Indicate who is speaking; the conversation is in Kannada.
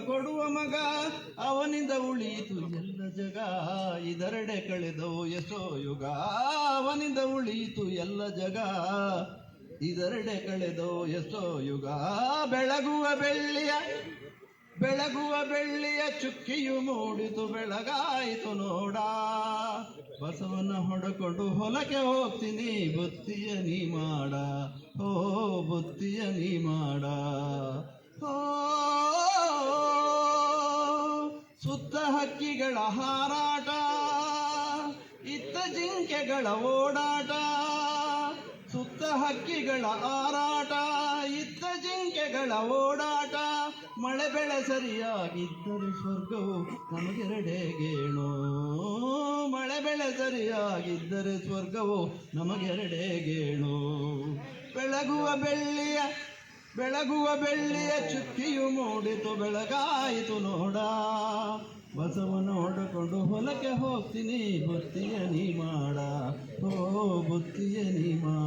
Speaker 1: ಕೊಡುವ ಮಗ, ಅವನಿಂದ ಉಳಿಯಿತು ಎಲ್ಲ ಜಗ. ಇದರೆಡೆ ಕಳೆದೋ ಎಸೋ ಯುಗ, ಅವನಿಂದ ಉಳಿಯಿತು ಎಲ್ಲ ಜಗ. ಇದರೆಡೆ ಕಳೆದೋ ಎಸೋ ಯುಗ, ಬೆಳಗುವ ಬೆಳ್ಳಿಯ ಬೆಳಗುವ ಬೆಳ್ಳಿಯ ಚುಕ್ಕಿಯು ಮೂಡಿತು, ಬೆಳಗಾಯಿತು ನೋಡ. ಬಸವನ ಹೊಡಕೊಂಡು ಹೊಲಕ್ಕೆ ಹೋಗ್ತೀನಿ ಬುತ್ತಿಯ ನೀ ಮಾಡ. ಓ ಬುತ್ತಿಯ ನೀ ಮಾಡ. ಓ ಸುತ್ತ ಹಕ್ಕಿಗಳ ಹಾರಾಟ, ಇತ್ತ ಜಿಂಕೆಗಳ ಓಡಾಟ ಸುತ್ತ ಹಕ್ಕಿಗಳ ಹಾರಾಟ, ಇತ್ತ ಜಿಂಕೆಗಳ ಓಡಾಟ. ಮಳೆ ಬೆಳೆ ಸರಿಯಾಗಿದ್ದರೆ ಸ್ವರ್ಗವು ನಮಗೆರಡೆಗೇಣು. ಮಳೆ ಬೆಳೆ ಸರಿಯಾಗಿದ್ದರೆ ಸ್ವರ್ಗವು ನಮಗೆರಡೆಗೇಣು. ಬೆಳಗುವ ಬೆಳ್ಳಿಯ ಬೆಳಗುವ ಬೆಳ್ಳಿಯ ಚುಕ್ಕಿಯು ಮೂಡಿತು, ಬೆಳಗಾಯಿತು ನೋಡ. ಬಸವ ನೋಡಿಕೊಂಡು ಹೊಲಕ್ಕೆ ಹೋಗ್ತೀನಿ, ಬುತ್ತಿಯ ನೀ ಮಾಡ. ಓ, ಬುತ್ತಿಯ ನೀ ಮಾಡ.